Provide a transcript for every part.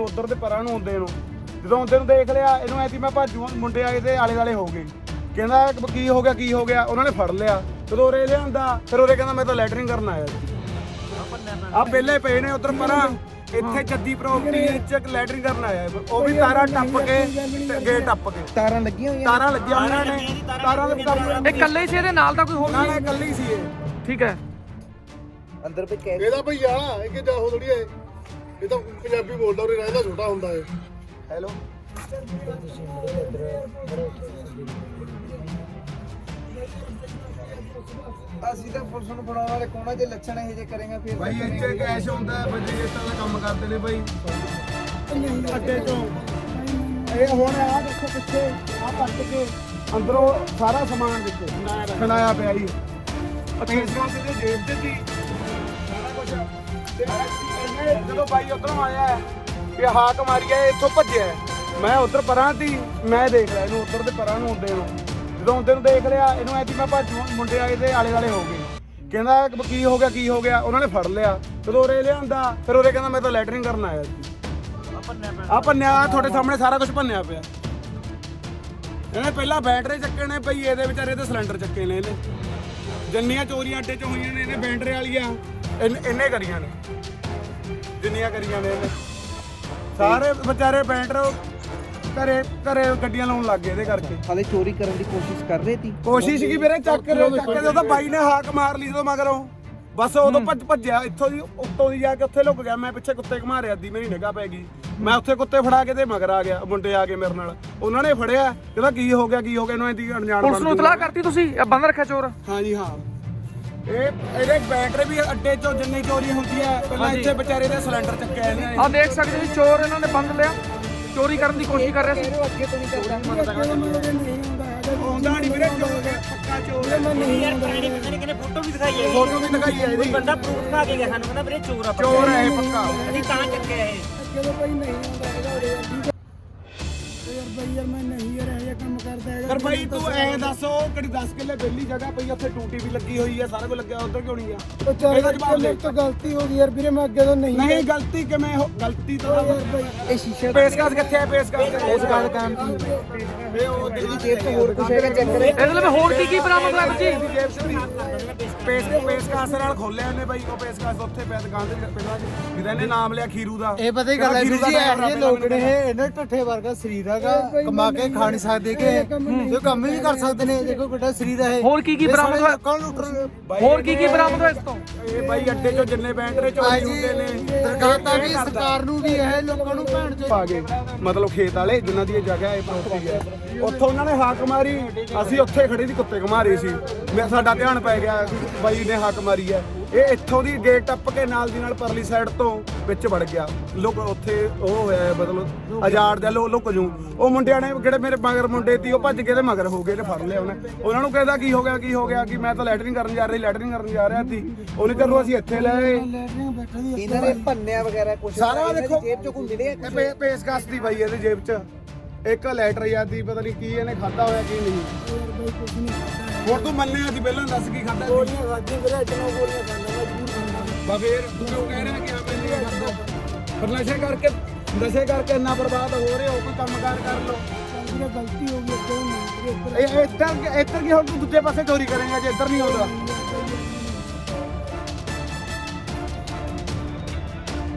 ਉਧਰ ਦੇ ਪਰਾਂ ਨੂੰ ਆਉਂਦੇ ਨੂੰ। ਜਦੋਂ ਆਉਂਦੇ ਨੂੰ ਦੇਖ ਲਿਆ ਇਹਨੂੰ ਐਤੀ ਮੈਂ ਭਾਜੂ ਮੁੰਡੇ ਆਏ ਤੇ ਆਲੇ ਦਾਲੇ ਹੋ ਗਏ। ਕਹਿੰਦਾ ਕਿ ਹੋ ਗਿਆ ਕੀ ਹੋ ਗਿਆ? ਉਹਨਾਂ ਨੇ ਫੜ ਲਿਆ। ਜਦੋਂ ਉਰੇ ਲਿਆਂਦਾ ਫਿਰ ਉਰੇ ਕਹਿੰਦਾ ਮੈਂ ਤਾਂ ਲੈਟਰਿੰਗ ਕਰਨ ਆਇਆ ਸੀ। ਆ ਪਹਿਲੇ ਪਏ ਨੇ ਉਧਰ ਪਰਾਂ। ਇੱਥੇ ਜੱਦੀ ਪ੍ਰਾਪਰਟੀ ਚ ਲੈਟਰਿੰਗ ਕਰਨ ਆਇਆ ਹੈ। ਉਹ ਵੀ ਤਾਰਾਂ ਟੱਪ ਕੇ ਤੇ ਗੇਟ ਟੱਪ ਕੇ। ਤਾਰਾਂ ਲੱਗੀਆਂ ਹੋਈਆਂ ਤਾਰਾਂ ਲੱਗੀਆਂ ਉਹਨਾਂ ਨੇ। ਤਾਰਾਂ ਦੇ ਕੰਮ ਇਹ ਇਕੱਲੇ ਹੀ ਸੀ ਇਹਦੇ ਨਾਲ ਦਾ ਕੋਈ ਹੋਰ ਨਾ ਨਾ ਇਕੱਲੀ ਸੀ ਇਹ। ਠੀਕ ਹੈ। ਅੰਦਰ ਵੀ ਕੈਸ਼ ਇਹਦਾ ਭਈ ਇਹ ਕਿ ਜਾਹੋ ਥੋੜੀ ਹੈ। ਇਹ ਤਾਂ ਪੰਜਾਬੀ ਬੋਲਦਾ ਉਰੇ ਰਹਿੰਦਾ ਛੋਟਾ ਹੁੰਦਾ ਹੈ ਹੈਲੋ ਅਸੀਂ ਤਾਂ ਪੁਲਿਸ ਨੂੰ ਫੜਾਉਣ ਵਾਲੇ ਕੋਣਾ ਜੇ ਲੱਛਣ ਇਹ ਜੇ ਕਰੇਗਾ ਫਿਰ ਭਾਈ ਇੱਥੇ ਕੈਸ਼ ਹੁੰਦਾ ਹੈ ਬੰਦੇ ਇਸ ਤਰ੍ਹਾਂ ਦਾ ਕੰਮ ਕਰਦੇ ਨੇ ਭਾਈ ਅੱਡੇ ਤੋਂ ਇਹ ਹੁਣ ਆ ਦੇਖੋ ਪਿੱਛੇ ਆ ਪੱਟ ਕੇ ਅੰਦਰੋਂ ਸਾਰਾ ਸਮਾਨ ਵਿੱਚ ਖਣਾਇਆ ਪਿਆ ਜੀ। ਪੇਸਕਾਂ ਤੇ ਜੇਬ ਤੇ ਸੀ ਸਾਰਾ ਕੁਝ ਤੇ ਇਹਨੇ ਜਦੋਂ ਬਾਈ ਉਧਰੋਂ ਆਇਆ ਹੈ, ਹਾਕ ਮਾਰੀਆ ਇਹ ਇੱਥੋਂ ਭੱਜਿਆ ਮੈਂ ਉਧਰ ਪਰਾਂ ਸੀ ਮੈਂ ਦੇਖ ਲਿਆ ਇਹਨੂੰ ਉਧਰ ਦੇ ਪਰਾਂ ਨੂੰ ਆਉਂਦੇ ਨੂੰ। ਜਦੋਂ ਆਉਂਦੇ ਨੂੰ ਦੇਖ ਲਿਆ ਇਹਨੂੰ ਐਤੀ ਮੈਂ ਭੱਜੂ ਮੁੰਡੇ ਆਏ ਤੇ ਆਲੇ ਦਾਲੇ ਹੋ ਗਏ। ਕਹਿੰਦਾ ਕੀ ਹੋ ਗਿਆ ਕੀ ਹੋ ਗਿਆ? ਉਹਨਾਂ ਨੇ ਫੜ ਲਿਆ। ਜਦੋਂ ਉਰੇ ਲਿਆਂਦਾ ਫਿਰ ਉਰੇ ਕਹਿੰਦਾ ਮੈਂ ਤਾਂ ਲੈਟਰਿੰਗ ਕਰਨ ਆਇਆ ਸੀ। ਆ ਭੰਨਿਆ ਤੁਹਾਡੇ ਸਾਹਮਣੇ ਸਾਰਾ ਕੁਝ ਭੰਨਿਆ ਪਿਆ। ਇਹਨੇ ਪਹਿਲਾਂ ਬੈਟਰੀ ਚੱਕੇ ਨੇ ਪਈ ਇਹਦੇ ਵਿਚਾਰੇ ਤੇ ਸਿਲੰਡਰ ਚੱਕੇ ਨੇ ਇਹਨੇ। ਜੰਨੀਆਂ ਚੋਰੀਆਂ ਅੱਡੇ 'ਚ ਹੋਈਆਂ ਨੇ ਇਹਨੇ ਬੈਟਰੀ ਵਾਲੀਆਂ ਇਹਨੇ ਕਰੀਆਂ ਨੇ। ਜਿੰਨੀਆਂ ਕਰੀਆਂ ਨੇ। ਇਹਨੇ ਸਾਰੇ ਵਿਚਾਰੇ ਬੈਟਰ ਘਰੇ ਘਰੇ ਗੱਡੀਆਂ ਲਾਉਣ ਲੱਗ ਗਏ ਇਹਦੇ ਕਰਕੇ। ਹਾਲੇ ਚੋਰੀ ਕਰਨ ਦੀ ਕੋਸ਼ਿਸ਼ ਕਰ ਰਹੇ ਸੀ। ਕੋਸ਼ਿਸ਼ ਕੀ ਵੀਰੇ ਚੱਕ ਕੇ ਚੱਕ ਕੇ ਉਹਦਾ ਬਾਈ ਨੇ ਹਾਕ ਮਾਰ ਲਈ ਜਦੋਂ ਮਗਰੋਂ। ਬਸ ਉਦੋਂ ਭੱਜ ਭੱਜਿਆ ਇੱਥੋਂ ਦੀ ਉੱਤੋਂ ਦੀ ਜਾ ਕੇ ਉੱਥੇ ਲੁਕ ਗਿਆ। ਮੈਂ ਪਿੱਛੇ ਕੁੱਤੇ ਘਮਾ ਰਿਆ ਦੀ ਮੇਰੀ ਨਿਗਾਹ ਪੈ ਗਈ। ਮੈਂ ਉੱਥੇ ਕੁੱਤੇ ਫੜਾ ਕੇ ਤੇ ਮਗਰ ਆ ਗਿਆ ਮੁੰਡੇ ਆ ਗਏ ਮੇਰੇ ਨਾਲ। ਉਹਨਾਂ ਨੇ ਫੜਿਆ ਕਹਿੰਦਾ ਕੀ ਹੋ ਗਿਆ ਕੀ ਹੋ ਗਿਆ ਇਹਨੂੰ ਇਹਦੀ ਅਣਜਾਣ ਪੁਲਿਸ ਨੂੰ ਇਤਲਾਹ ਕਰਤੀ ਤੁਸੀਂ? ਇਹ ਬੰਦ ਰੱਖਿਆ ਚੋਰ? ਹਾਂਜੀ ਹਾਂ। ਇਹ ਇਹਦੇ ਬੈਟਰੀ ਵੀ ਅੱਡੇ ਚੋਂ ਜਿੰਨੀ ਚੋਰੀ ਹੁੰਦੀ ਹੈ ਪਹਿਲਾਂ ਹਾਂਜੀ। ਇੱਥੇ ਵਿਚਾਰੇ ਦੇ ਸਿਲੰਡਰ ਚੱਕਿਆ ਇਹਨਾਂ ਨੇ। ਆ ਦੇਖ ਸਕਦੇ ਜੀ ਚੋਰ ਇਹਨਾਂ ਨੇ ਬੰਦ ਲਿਆ। ਚੋਰੀ ਕਰਨ ਦੀ ਕੋਸ਼ਿਸ਼ ਕਰ ਰਿਹਾ ਸੀ। ਅੱਗੇ ਤੋਂ ਨਹੀਂ ਕਰਦਾ ਆਉਂਦਾ ਨਹੀਂ ਵੀਰੇ ਚੋਰ ਹੈ, ਪੱਕਾ ਚੋਰ ਹੈ। ਕਹਿੰਦੇ ਫੋਟੋ ਵੀ ਦਿਖਾਈ ਹੈ ਫੋਟੋ ਵੀ ਦਿਖਾਈ ਹੈ ਇਹਦੀ ਬੰਦਾ ਪ੍ਰੂਫ ਦਿਖਾ ਕੇ ਗਿਆ ਸਾਨੂੰ ਕਹਿੰਦਾ ਵੀਰੇ ਚੋਰ ਆ ਚੋਰ ਹੈ ਇਹ ਪੱਕਾ। ਅਸੀਂ ਤਾਂ ਚੱਕਿਆ ਇਹ ਪਰ ਭਾਈ ਤੂੰ ਐ ਦੱਸ ਉਹ ਕਿਹੜੀ 10 ਕਿੱਲੇ ਬੇਲੀ ਜਗ੍ਹਾ ਪਈ ਉੱਥੇ ਟੂਟੀ ਵੀ ਲੱਗੀ ਹੋਈ ਹੈ ਸਾਰਾ ਕੁਝ ਲੱਗਿਆ ਉਧਰ ਕਿਉਂ ਨਹੀਂ ਆ? ਇਹਦਾ ਜਵਾਬ ਦੇ। ਤੋਂ ਗਲਤੀ ਹੋ ਗਈ ਯਾਰ ਵੀਰੇ ਮੈਂ ਅੱਗੇ ਤੋਂ ਨਹੀਂ ਨਹੀਂ ਗਲਤੀ ਕਿਵੇਂ ਹੋ ਗਲਤੀ ਤਾਂ ਇਹ ਸ਼ੀਸ਼ੇ ਪੇਸ਼ਕਸ਼ ਕਿੱਥੇ ਹੈ ਪੇਸ਼ਕਸ਼ ਇਸ ਗੱਲ ਕੰਮ ਕੀ ਇਹ ਉਹ ਇਹਦੀ ਜੇਬ ਤੋਂ ਹੋਰ ਕੁਝ ਹੈਗਾ ਚੈੱਕ ਕਰੇ ਇਹਦੇ ਲਈ ਹੋਰ ਕੀ ਕੀ ਬਰਾਮਦ ਹੋਇਆ ਬੱਚੀ? ਜੇਬ ਚ ਵੀ ਪੇਸ ਪੇਸ਼ਕਸ਼ ਨਾਲ ਖੋਲਿਆ ਇਹਨੇ ਬਾਈ ਉਹ ਪੇਸ਼ਕਸ਼ ਉੱਥੇ ਪਿਆ ਦੁਕਾਨ ਪਹਿਲਾਂ ਜਿਹਦਾ ਇਹਨੇ ਨਾਮ ਲਿਆ ਖੀਰੂ ਦਾ। ਇਹ ਪਤਾ ਹੀ ਗੱਲ ਹੈ ਵੀਰ ਜੀ ਇਹ ਲੋਕ ਨੇ ਇਹਨਾਂ ਢੱਠੇ ਵਰਗਾ ਸਰੀਰ ਹੈਗਾ। ਕਮਾ ਕੇ ਖਾ ਨਹੀਂ ਸਕਦੇ ਕਿ ਜੋ ਕੰਮ ਵੀ ਕਰ ਸਕਦੇ ਨੇ ਦੇਖੋ ਕਿੱਡਾ ਸਰੀਰ ਹੈ ਇਹ। ਹੋਰ ਕੀ ਕੀ ਇਹ ਬਰਾਮਦ ਹੋਇਆ? ਲੁੱਟਣ ਬਾਈ ਹੋਰ ਕੀ ਕੀ ਬਰਾਮਦ ਹੋਇਆ ਇਸ ਤੋਂ? ਇਹ ਬਾਈ ਅੱਡੇ ਚੋਂ ਜਿੰਨੇ ਬੈਂਟਰੇ ਚੋਰੀ ਹੁੰਦੇ ਨੇ। ਦਰਗਾਹਾਂ ਵੀ ਸਰਕਾਰ ਨੂੰ ਵੀ ਇਹ ਲੋਕਾਂ ਨੂੰ ਭੈਣ ਚੋ ਪਾ ਗਏ ਮਤਲਬ ਖੇਤ ਵਾਲੇ ਜਿਨ੍ਹਾਂ ਦੀ ਇਹ ਜਗ੍ਹਾ ਹੈ ਪ੍ਰੋਪਰਟੀ ਹੈ। ਉੱਥੋਂ ਉਹਨਾਂ ਨੇ ਹਾਕ ਮਾਰੀ ਅਸੀਂ ਉੱਥੇ ਖੜੇ ਦੀ ਕੁੱਤੇ ਘਮਾ ਰਹੇ ਸੀ। ਮੈਂ ਸਾਡਾ ਧਿਆਨ ਪੈ ਗਿਆ ਬਾਈ ਨੇ ਹਾਕ ਮਾਰੀ ਹੈ। ਇਹ ਇੱਥੋਂ ਦੀ ਗੇਟ ਟੱਪ ਕੇ ਨਾਲ ਦੀ ਨਾਲ ਪਰਲੀ ਸਾਈਡ ਤੋਂ ਵਿੱਚ ਵੜ ਗਿਆ। ਲੋਕ ਉੱਥੇ ਉਹ ਹੋਇਆ ਮਤਲਬ ਆਜ਼ਾਦ ਦੇ ਲੋ ਲੁਕ ਜੂ। ਉਹ ਮੁੰਡਿਆਂ ਨੇ ਜਿਹੜੇ ਮੇਰੇ ਮਗਰ ਮੁੰਡੇ ਸੀ ਉਹ ਭੱਜ ਕੇ ਤੇ ਮਗਰ ਹੋ ਗਏ ਤੇ ਫੜ ਲਿਆ ਉਹਨੇ। ਉਹਨਾਂ ਨੂੰ ਕਹਿੰਦਾ ਕੀ ਹੋ ਗਿਆ ਕੀ ਹੋ ਗਿਆ ਕਿ ਮੈਂ ਤਾਂ ਲੈਟਰਿੰਗ ਕਰਨ ਜਾ ਰਹੀ ਲੈਟਰਿੰਗ ਕਰਨ ਜਾ ਰਿਹਾ ਸੀ। ਉਹਨੇ ਚਲੋ ਅਸੀਂ ਇੱਥੇ ਲੈ ਆਏ। ਇਹਨਾਂ ਨੇ ਭੰਨਿਆ ਵਗੈਰਾ ਕੁਝ ਸਾਰਾ ਦੇਖੋ ਜੇਬ ਚੋਂ ਇਹ ਪੇ- ਪੇਸ਼ਕਸ਼ ਦੀ ਬਾਈ ਇਹਦੇ ਜੇਬ 'ਚ। ਇੱਕ ਲੈਟਰ ਯਾਦ ਦੀ ਪਤਾ ਨਹੀਂ ਕੀ ਇਹਨੇ ਖਾਦਾ ਹੋਇਆ ਕੀ ਨਹੀਂ। ਹੋਰ ਤੂੰ ਮੰਨਿਆ ਸੀ ਪਹਿਲਾਂ ਦੱਸ ਕੀ ਖਾਦਾ ਗੋਲੀਆਂ ਖਾਦੀ ਵੀਰੇ ਇਤਨਾ ਗੋਲੀਆਂ ਖਾਂਦਾ ਬਾ ਫੇਰ ਤੂੰ ਕਿਉਂ ਕਹਿ ਰਿਹਾ ਕਿ ਆ ਮੈਂ ਨਹੀਂ ਖਾਦਾ। ਪਰ ਨਸ਼ੇ ਕਰਕੇ ਨਸ਼ੇ ਕਰਕੇ ਇੰਨਾ ਬਰਬਾਦ ਹੋ ਰਹੇ ਹੋ ਕੋਈ ਕੰਮਕਾਰ ਕਰ ਲੋ ਗਲਤੀ ਹੋ ਗਈ ਕਿਉਂ ਇਹ ਇੱਧਰ ਇੱਧਰ ਕੀ ਹੁਣ ਤੂੰ ਦੂਜੇ ਪਾਸੇ ਚੋਰੀ ਕਰੇਂਗਾ ਜੇ ਇੱਧਰ ਨਹੀਂ ਆਉਂਦਾ।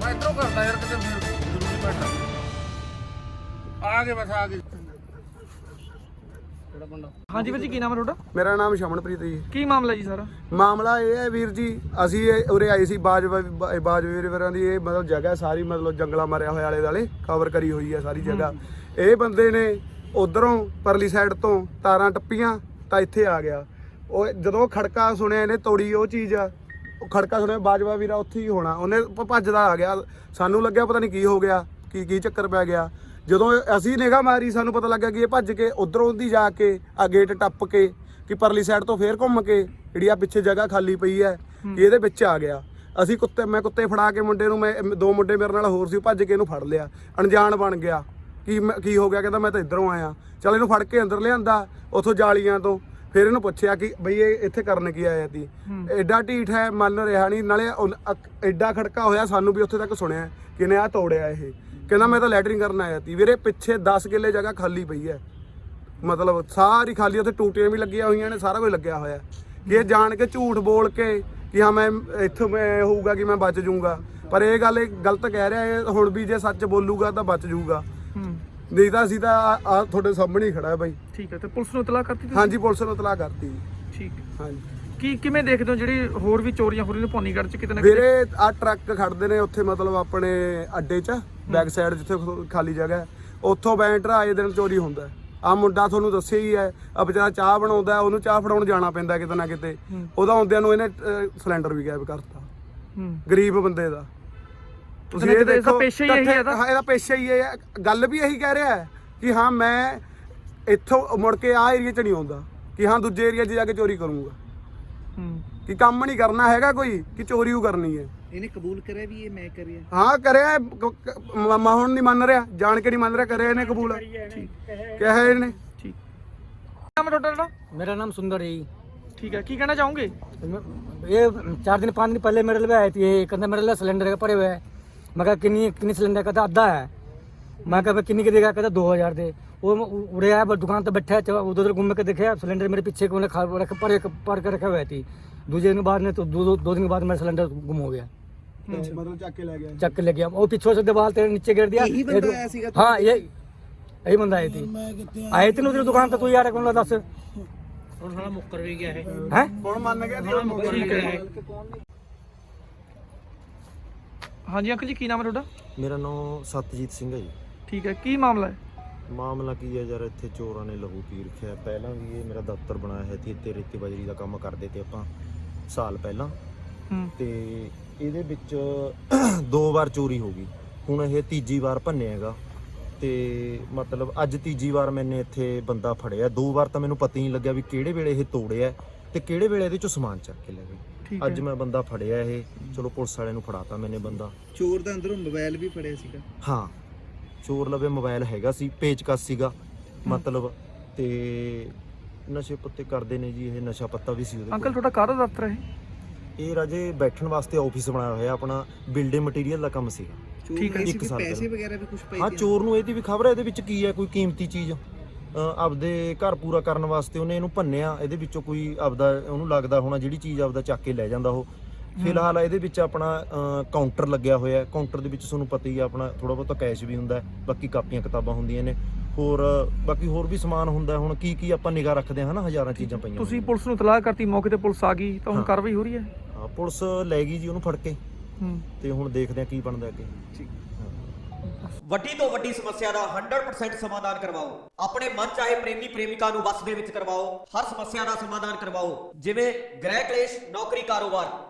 ਮੈਂ ਇਧਰੋਂ ਕਰਦਾ ਯਾਰ ਕਿਤੇ ਜ਼ਰੂਰੀ ਬੈਠਾ ਆ ਗਏ ਬਸ ਆ ਗਏ। ਹਾਂਜੀ ਵੀਰ ਜੀ ਕੀ ਨਾਮ ਹੈ ਤੁਹਾਡਾ? ਮੇਰਾ ਨਾਮ ਸ਼ਮਨਪ੍ਰੀਤ ਜੀ। ਕੀ ਮਾਮਲਾ ਜੀ ਸਾਰਾ? ਮਾਮਲਾ ਇਹ ਹੈ ਵੀਰ ਜੀ ਅਸੀਂ ਇਹ ਉਰੇ ਆਏ ਸੀ ਬਾਜ ਬਾਜ ਵੀਰਾਂ ਦੀ ਇਹ ਮਤਲਬ ਜਗ੍ਹਾ ਸਾਰੀ ਮਤਲਬ ਜੰਗਲਾ ਮਾਰਿਆ ਹੋਇਆ ਆਲੇ ਦਾਲੇ ਕਵਰ ਕਰੀ ਹੋਈ ਹੈ ਸਾਰੀ ਜਗ੍ਹਾ। ਇਹ ਬੰਦੇ ਨੇ ਉਧਰੋਂ ਪਰਲੀ ਸਾਈਡ ਤੋਂ ਤਾਰਾਂ ਟੱਪੀਆਂ ਤਾਂ ਇੱਥੇ ਆ ਗਿਆ। ਉਹ ਜਦੋਂ ਖੜਕਾ ਸੁਣਿਆ ਇਹਨੇ ਤੋੜੀ ਉਹ ਚੀਜ਼ ਆ ਉਹ ਖੜਕਾ ਸੁਣਿਆ ਬਾਜਵਾ ਵੀਰਾ ਉੱਥੇ ਹੀ ਹੋਣਾ। ਉਹਨੇ ਭੱਜਦਾ ਆ ਗਿਆ। ਸਾਨੂੰ ਲੱਗਿਆ ਪਤਾ ਨਹੀਂ ਕੀ ਹੋ ਗਿਆ। ਕੀ ਕੀ ਚੱਕਰ ਪੈ ਗਿਆ। ਜਦੋਂ ਅਸੀਂ ਨਿਗਾਹ ਮਾਰੀ ਸਾਨੂੰ ਪਤਾ ਲੱਗਾ ਕਿ ਇਹ ਭੱਜ ਕੇ ਉਧਰੋਂ ਦੀ ਜਾ ਕੇ ਆ ਗੇਟ ਟੱਪ ਕੇ ਕਿ ਪਰਲੀ ਸਾਈਡ ਤੋਂ ਫੇਰ ਘੁੰਮ ਕੇ ਜਿਹੜੀ ਆ ਪਿੱਛੇ ਜਗ੍ਹਾ ਖਾਲੀ ਪਈ ਹੈ ਕਿ ਇਹਦੇ ਵਿੱਚ ਆ ਗਿਆ। ਅਸੀਂ ਕੁੱਤੇ ਮੈਂ ਕੁੱਤੇ ਫੜਾ ਕੇ ਮੁੰਡੇ ਨੂੰ ਮੈਂ ਦੋ ਮੁੰਡੇ ਮੇਰੇ ਨਾਲ ਹੋਰ ਸੀ ਭੱਜ ਕੇ ਇਹਨੂੰ ਫੜ ਲਿਆ। ਅਣਜਾਣ ਬਣ ਗਿਆ। ਕੀ ਕੀ ਹੋ ਗਿਆ? ਕਹਿੰਦਾ ਮੈਂ ਤਾਂ ਇੱਧਰੋਂ ਆਇਆ। ਚੱਲ ਇਹਨੂੰ ਫੜ ਕੇ ਅੰਦਰ ਲਿਆਂਦਾ ਉਥੋਂ ਜਾਲੀਆਂ ਤੋਂ। ਫਿਰ ਇਹਨੂੰ ਪੁੱਛਿਆ ਕਿ ਬਈ ਇਹ ਇੱਥੇ ਕਰਨ ਕੀ ਆਇਆ ਸੀ? ਐਡਾ ਢੀਠ ਹੈ ਮੰਨ ਰਿਹਾ ਨਹੀਂ। ਨਾਲੇ ਐਡਾ ਖੜਕਾ ਹੋਇਆ ਸਾਨੂੰ ਵੀ ਉੱਥੇ ਤੱਕ ਸੁਣਿਆ ਕਿ ਇਹਨੇ ਆ ਤੋੜਿਆ ਇਹ। ਕਹਿੰਦਾ ਮੈਂ ਤਾਂ ਲੈਟਰਿੰਗ ਕਰਨ ਆਇਆ ਸੀ। ਵੀਰੇ ਪਿੱਛੇ 10 ਕਿੱਲੇ ਜਗ੍ਹਾ ਖਾਲੀ ਪਈ ਹੈ। ਮਤਲਬ ਸਾਰੀ ਖਾਲੀ ਉੱਥੇ ਟੂਟੀਆਂ ਵੀ ਲੱਗੀਆਂ ਹੋਈਆਂ ਨੇ ਸਾਰਾ ਕੁਝ ਲੱਗਿਆ ਹੋਇਆ। ਕਿ ਇਹ ਜਾਣ ਕੇ ਝੂਠ ਬੋਲ ਕੇ ਕਿ ਹਾਂ ਮੈਂ ਇੱਥੋਂ ਮੈਂ ਹੋਊਗਾ ਕਿ ਮੈਂ ਬਚ ਜਾਊਂਗਾ। ਪਰ ਇਹ ਗੱਲ ਇਹ ਗਲਤ ਕਹਿ ਰਿਹਾ ਇਹ ਹੁਣ ਵੀ ਜੇ ਸੱਚ ਬੋਲੂਗਾ ਤਾਂ ਬਚ ਜਾਊਗਾ। ਹੂੰ। ਨਹੀਂ ਤਾਂ ਅਸੀਂ ਤਾਂ ਆ ਤੁਹਾਡੇ ਸਾਹਮਣੇ ਹੀ ਖੜਾ ਹੈ ਬਾਈ। ਠੀਕ ਹੈ ਤੇ ਪੁਲਿਸ ਨੂੰ ਇਤਲਾਹ ਕਰਤੀ ਤੁਸੀਂ? ਹਾਂਜੀ ਪੁਲਿਸ ਨੂੰ ਇਤਲਾਹ ਕਰਤੀ। ਠੀਕ। ਹਾਂਜੀ। ਕੀ ਕਿਵੇਂ ਦੇਖਦੇ ਹੋ ਜਿਹੜੀ ਹੋਰ ਵੀ ਚੋਰੀਆਂ ਹੋ ਰਹੀਆਂ ਨੇ ਭਵਾਨੀਗੜ੍ਹ ਚ ਕਿਤੇ ਨਾ ਕਿਤੇ? ਵੀਰੇ ਆ ਟਰੱਕ ਖੜਦੇ ਨੇ ਉੱਥੇ ਮਤਲਬ ਆਪਣੇ ਅੱਡੇ 'ਚ ਬੈਕ ਸਾਈਡ ਜਿੱਥੇ ਖ- ਖਾਲੀ ਜਗ੍ਹਾ ਹੈ। ਉੱਥੋਂ ਬੈਂਟਰ ਆਏ ਦਿਨ ਚੋਰੀ ਹੁੰਦਾ ਆ ਮੁੰਡਾ ਤੁਹਾਨੂੰ ਦੱਸਿਆ ਹੀ ਹੈ ਆ ਵਿਚਾਰਾ ਚਾਹ ਬਣਾਉਂਦਾ ਹੈ, ਉਹਨੂੰ ਚਾਹ ਫੜਾਉਣ ਜਾਣਾ ਪੈਂਦਾ ਕਿਤੇ ਨਾ ਕਿਤੇ। ਉਹਦਾ ਆਉਂਦਿਆਂ ਨੂੰ ਇਹਨੇ ਸਿਲੰਡਰ ਵੀ ਗਾਇਬ ਕਰਤਾ। ਹੂੰ। ਗਰੀਬ ਬੰਦੇ ਦਾ। ਤੁਸੀਂ ਇਹ ਕਿਤੇ ਇਹਦਾ ਦੇਖੋ ਪੇਸ਼ਾ ਹੀ ਇਹੀ ਹੈ ਇਹਦਾ। ਹਾਂ, ਇਹਦਾ ਪੇਸ਼ਾ ਹੀ ਇਹ ਹੈ ਗੱਲ ਵੀ ਇਹੀ ਕਹਿ ਰਿਹਾ ਹੈ ਕਿ ਹਾਂ ਮੈਂ ਇੱਥੋਂ ਮੁੜ ਕੇ ਆ ਏਰੀਆ 'ਚ ਨਹੀਂ ਆਉਂਦਾ ਕਿ ਹਾਂ ਦੂਜੇ ਏਰੀਆ 'ਚ ਜਾ ਕੇ ਚੋਰੀ ਕਰੂੰਗਾ। ਕਿ ਕੰਮ ਨਹੀਂ ਕਰਨਾ ਹੈਗਾ ਕੋਈ ਕਿ ਚੋਰੀ ਉਹ ਕਰਨੀ ਹੈ ਇਹਨੇ ਕਬੂਲ ਕਰਿਆ ਵੀ ਇਹ ਮੈਂ ਕਰਿਆ ਹਾਂ ਕਰਿਆ ਕ- ਕ- ਮਾਮਾ ਹੁਣ ਨਹੀਂ ਮੰਨ ਰਿਹਾ ਜਾਣ ਕੇ ਨਹੀਂ ਮੰਨ ਰਿਹਾ ਕਰਿਆ ਇਹਨੇ ਕਬੂਲ ਕਿਹਾ ਹੈ ਇਹਨੇ ਠੀਕ ਨਾਮ ਹੈ ਤੁਹਾਡਾ ਜਿਹੜਾ मेरा नाम सुंदर है ਠੀਕ ਹੈ ਕੀ ਕਹਿਣਾ ਚਾਹੋਗੇ ये चार दिन पाँच दिन पहले मेरे लिए आई थी ये कहता मेरे लिए सिलेंडर पड़े हुए है मैं कहा किन्नी किन्नी सिलेंडर कहता आधा है मैं कहा किन्नी के देगा कहता दो हजार दे वो उड़े आया बस दुकान तो बैठा है चलो उधर उधर घूम के देखे सिलेंडर मेरे पीछे को खा रख पर पर के रखे हुए थी दूसरे दिन बाद में तो दो दो, दो दिन के बाद मेरा सिलेंडर गुम हो गया ਮਤਲਬ ਚੱਕ ਕੇ ਲੈ ਗਿਆ चक के ले गया वो पीछे से दीवार तेरे नीचे गिर दिया यही बंदा आया सीगा हाँ ये यही बंदा आई थी आए थे ना उधर दुकान तो तू यार कौन दस हैं ਹੁਣ ਮੰਨ ਗਿਆ ਕਿ ਹੁਣ ਠੀਕ ਹੈ ਹਾਂਜੀ ਅੰਕਲ ਜੀ ਕੀ ਨਾਮ ਹੈ ਤੁਹਾਡਾ ਮੇਰਾ ਨਾਮ ਸਤਜੀਤ ਸਿੰਘ ਹੈ ਜੀ ਠੀਕ ਹੈ ਕੀ ਮਾਮਲਾ ਹੈ ਮਾਮਲਾ ਕੀ ਹੈ ਯਾਰ? ਇੱਥੇ ਚੋਰਾਂ ਨੇ ਲਹੂ ਪੀ ਰੱਖਿਆ ਪਹਿਲਾਂ ਵੀ ਇਹ ਮੇਰਾ ਦਫ਼ਤਰ ਬਣਾਇਆ ਹੈ ਤੇ ਇੱਥੇ ਰੇਤੀ ਬਜਰੀ ਦਾ ਕੰਮ ਕਰਦੇ ਤੇ ਆਪਾਂ ਸਾਲ ਪਹਿਲਾਂ। ਹੂੰ। ਤੇ ਇਹਦੇ ਵਿੱਚ ਦੋ ਵਾਰ ਚੋਰੀ ਹੋ ਗਈ। ਹੁਣ ਇਹ ਤੀਜੀ ਵਾਰ ਭੰਨਿਆ ਹੈਗਾ। ਤੇ ਮਤਲਬ ਅੱਜ ਤੀਜੀ ਵਾਰ ਮੈਨੇ ਇੱਥੇ ਬੰਦਾ ਫੜਿਆ। ਦੋ ਵਾਰ ਤਾਂ ਮੈਨੂੰ ਪਤਾ ਹੀ ਨਹੀਂ ਲੱਗਿਆ ਵੀ ਕਿਹੜੇ ਵੇਲੇ ਇਹ ਤੋੜਿਆ ਤੇ ਕਿਹੜੇ ਵੇਲੇ ਇਹਦੇ ਚੋਂ ਸਮਾਨ ਚੱਕ ਕੇ ਲੈ ਗਏ। ਅੱਜ। ਮੈਂ ਬੰਦਾ ਫੜਿਆ ਇਹ। ਚਲੋ ਪੁਲਿਸ ਵਾਲਿਆਂ ਨੂੰ ਫੜਾਤਾ ਮੈਨੇ ਬੰਦਾ। ਚੋਰ ਦਾ ਅੰਦਰੋਂ ਮੋਬਾਈਲ ਵੀ ਫੜਿਆ ਸੀਗਾ। ਹਾਂ। ਚੋਰ ਲਵੇ ਮੋਬਾਈਲ ਹੈਗਾ ਸੀ ਪੇਚਕਸ ਸੀਗਾ ਮਤਲਬ ਤੇ ਨਸ਼ੇ ਪੱਤੇ ਕਰਦੇ ਨੇ ਜੀ ਇਹ ਨਸ਼ਾ ਪੱਤਾ ਵੀ ਸੀ ਉਹਦੇ ਅੰਕਲ ਕੋਲ। ਤੁਹਾਡਾ ਕਾਹਦਾ ਦਫ਼ਤਰ ਹੈ ਇਹ? ਇਹ ਰਾਜੇ ਬੈਠਣ ਵਾਸਤੇ ਆਫਿਸ ਬਣਾਇਆ ਹੋਇਆ ਆਪਣਾ ਬਿਲਡਿੰਗ ਮਟੀਰੀਅਲ ਦਾ ਕੰਮ ਸੀਗਾ। ਠੀਕ ਹੈ, ਇੱਕ ਸਾਲ ਪੈਸੇ। ਵਗੈਰਾ ਵੀ ਕੁਝ ਪਏ ਹਾਂ ਚੋਰ ਨੂੰ ਇਹਦੀ ਵੀ ਖਬਰ ਹੈ ਇਹਦੇ ਵਿੱਚ ਕੀ ਹੈ ਕੋਈ ਕੀਮਤੀ ਚੀਜ਼? ਆਪਦੇ ਘਰ ਪੂਰਾ ਕਰਨ ਵਾਸਤੇ ਉਹਨੇ ਇਹਨੂੰ ਭੰਨਿਆ ਇਹਦੇ ਵਿੱਚੋਂ ਕੋਈ ਆਪਦਾ ਉਹਨੂੰ ਲੱਗਦਾ ਹੋਣਾ ਜਿਹੜੀ ਚੀਜ਼ ਆਪਦਾ ਚੱਕ ਕੇ ਲੈ ਜਾਂਦਾ ਉਹ। ਫਿਲਹਾਲ ਇਹਦੇ ਵਿੱਚ ਆਪਣਾ ਕਾਊਂਟਰ ਲੱਗਿਆ ਹੋਇਆ ਹੈ। ਕਾਊਂਟਰ ਦੇ ਵਿੱਚ ਤੁਹਾਨੂੰ ਪਤਾ ਹੀ ਹੈ ਆਪਣਾ ਥੋੜਾ ਬਹੁਤਾ ਕੈਸ਼ ਵੀ ਹੁੰਦਾ ਹੈ। ਬਾਕੀ ਕਾਪੀਆਂ ਕਿਤਾਬਾਂ ਹੁੰਦੀਆਂ ਨੇ। ਹੋਰ ਬਾਕੀ ਹੋਰ ਵੀ ਸਮਾਨ ਹੁੰਦਾ। ਹੁਣ ਕੀ ਕੀ ਆਪਾਂ ਨਿਗਾਹ ਰੱਖਦੇ ਹਾਂ ਨਾ ਹਜ਼ਾਰਾਂ ਚੀਜ਼ਾਂ ਪਈਆਂ ਤੁਸੀਂ। ਪੁਲਿਸ ਨੂੰ ਇਤਲਾਹ ਕਰਤੀ ਮੌਕੇ ਤੇ ਪੁਲਿਸ ਆ ਗਈ ਤਾਂ ਹੁਣ। ਕਾਰਵਾਈ ਹੋ ਰਹੀ ਹੈ? ਹਾਂ, ਪੁਲਿਸ ਲੈ ਗਈ ਜੀ ਉਹਨੂੰ ਫੜ ਕੇ। ਹੂੰ। ਤੇ ਹੁਣ ਦੇਖਦੇ ਹਾਂ ਕੀ ਬਣਦਾ ਅੱਗੇ। ਵੱਡੀ ਤੋਂ ਵੱਡੀ ਸਮੱਸਿਆ ਦਾ 100% ਸਮਾਧਾਨ ਕਰਵਾਓ। ਆਪਣੇ ਮਨ ਚਾਹੇ ਪ੍ਰੇਮੀ ਪ੍ਰੇਮਿਕਾ ਨੂੰ ਵਸ ਦੇ ਵਿੱਚ ਕਰਵਾਓ। ਹਰ ਸਮੱਸਿਆ ਦਾ ਸਮਾਧਾਨ ਕਰਵਾਓ। ਜਿਵੇਂ ਗ੍ਰਹਿ ਕਲੇਸ਼ ਨੌਕਰੀ ਕਾਰੋਬਾਰ।